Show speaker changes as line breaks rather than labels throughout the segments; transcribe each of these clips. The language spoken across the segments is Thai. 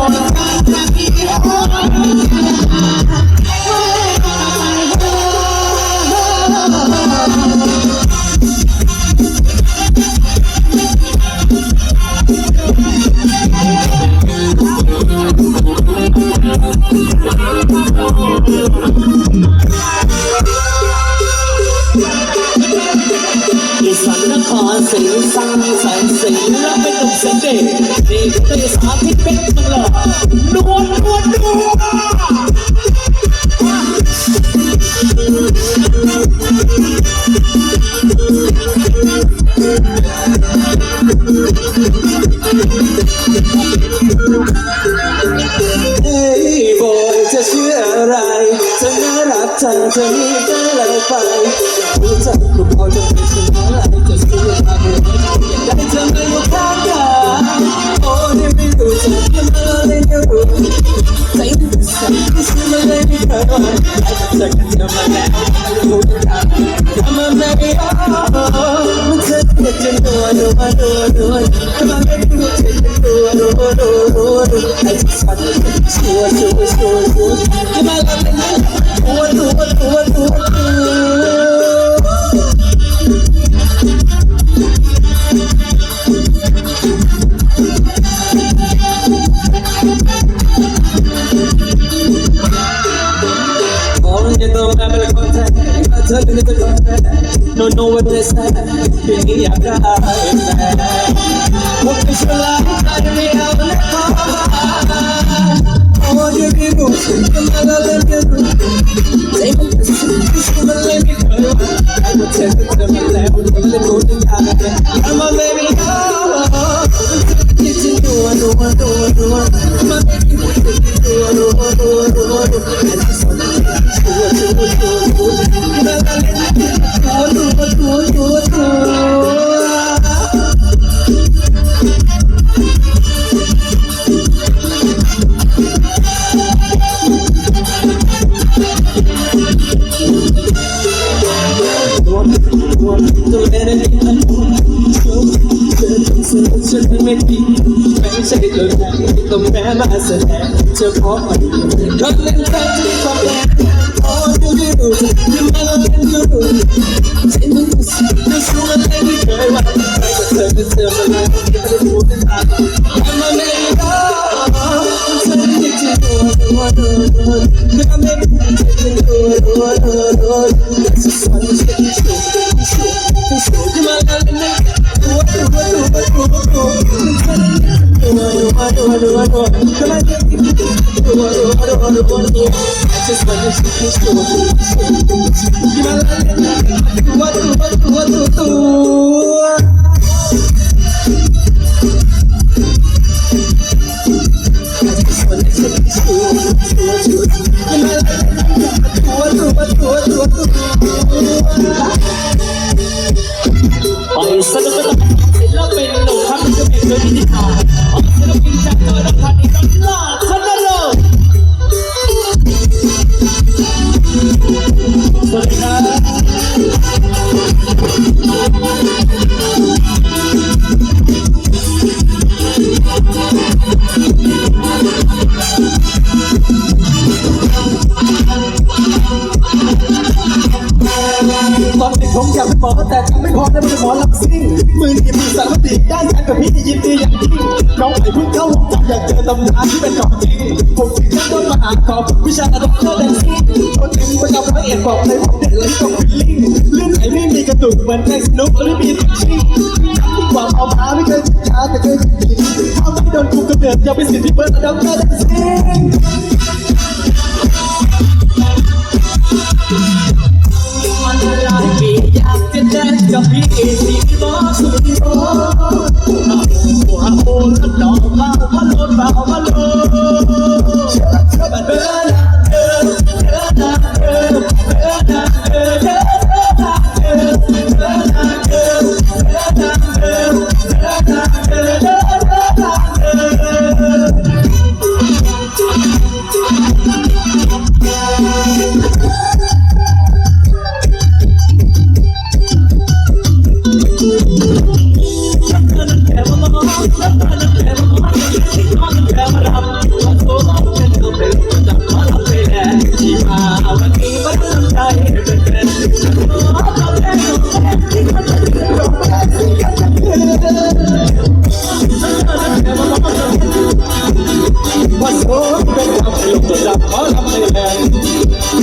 Oh, the. คร
ศรีสร้างสรรค์ศรีและเป็นหนุ่มเสด็จนี่คือสาธิตเป็นตลอดนวลนวลนวล
เฮ้ยบอยจะเชื่ออะไรเธอน่ารักจังเธอนี่ก็เลยไปรู้จักคุณ I just want to No, no, what they say? baby, I'm driving What is your life, I'm a you you. Take a me I I'm a baby, baby, tu tu tu tu tu I'm in the I take. I a I do. I'm a man. Oro, oro, what oro I just wanna see you. show me Give my life, what think what, what, what, what, what ดี
ได้กับ
พี่ยินดีอย่างยิ่งน้องไอ้เพิ่งเข้าวงการอยากเจอตำนานที่เป็นของจริงผมจึงตั้งต้นมาหาขอบวิชาด็อกเตอร์แดนซิ่งคนหนึ่งประจำพร้อยเอ็ดบอกเลยผมเด็กเลยต้องฟิลลิ่งเรื่องไหนไม่มีกระดูกเหมือนในสนุกหรือมีติดชิงความเอามาไม่เคยช้าแต่เคยกินเอาไม่โดนคุมกำเนิดยังเป็นสิทธิเบิร์ดด็อกเตอร์แดนซิ่ง
อ
มันหลายปีอยากจะแด นดอกเบามาโลนเบามาโล Pasok na kapit sa kalamay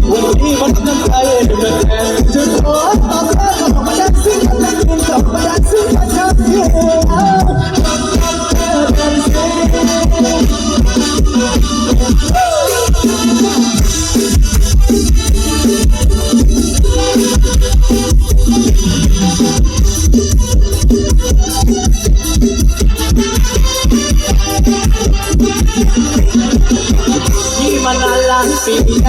Hindi man nagkaya lumakas Tuto at pagkaka Malansin ka na kinta Malansin ka na kinta Thank you. baby.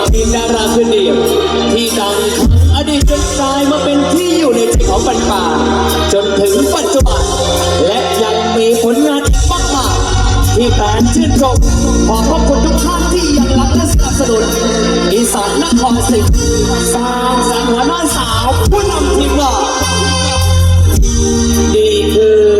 ทเพลงดาราคือเดียวที่ดังทั้งอดีตจนกลายมาเป็นที่อยู่ในใจของปันป่า จนถึงปัจจุบัน และยังมีผลงานอีกมากมายที่แฟนชื่นชมขอขอบคุณทุกท่านที่ยังรักและสนับสนุนอีสานนครศรีสร้างสรรค์หัวหน้าสาวผู้นำทีมว่านี่คือ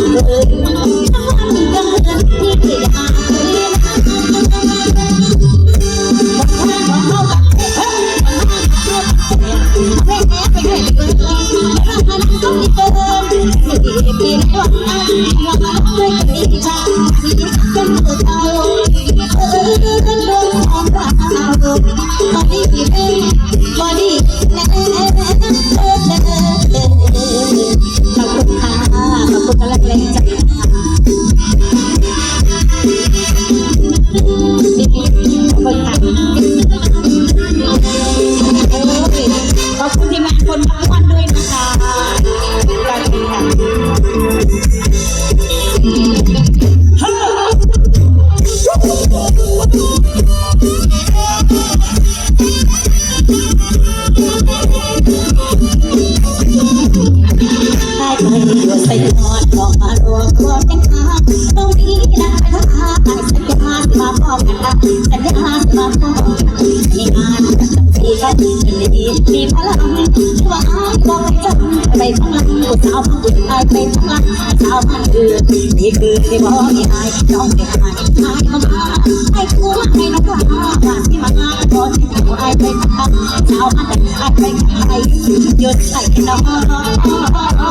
มีท น
คนบางวันด้วยนะคะได้ค่ะได้ไปอยู่ใส่นอนบอกมารวมรวมกันค่ะตรงนี้นะถ้าหาสัญญามาพร้อมกันนะสัญญามาพร้อมกันมีงานมีกันดีมีพลัง ผู้สาวผู้ชายไปทั้งหลักสาวพันอื่นนี่คือที่บอกให้อายน้องไม่อายอายมาให้กูให้น้องว่าว่าที่มาตอนที่กูอายไปทั้งหลังสาวพันอายไปทั้งหลังหยุดใส่น้องเอา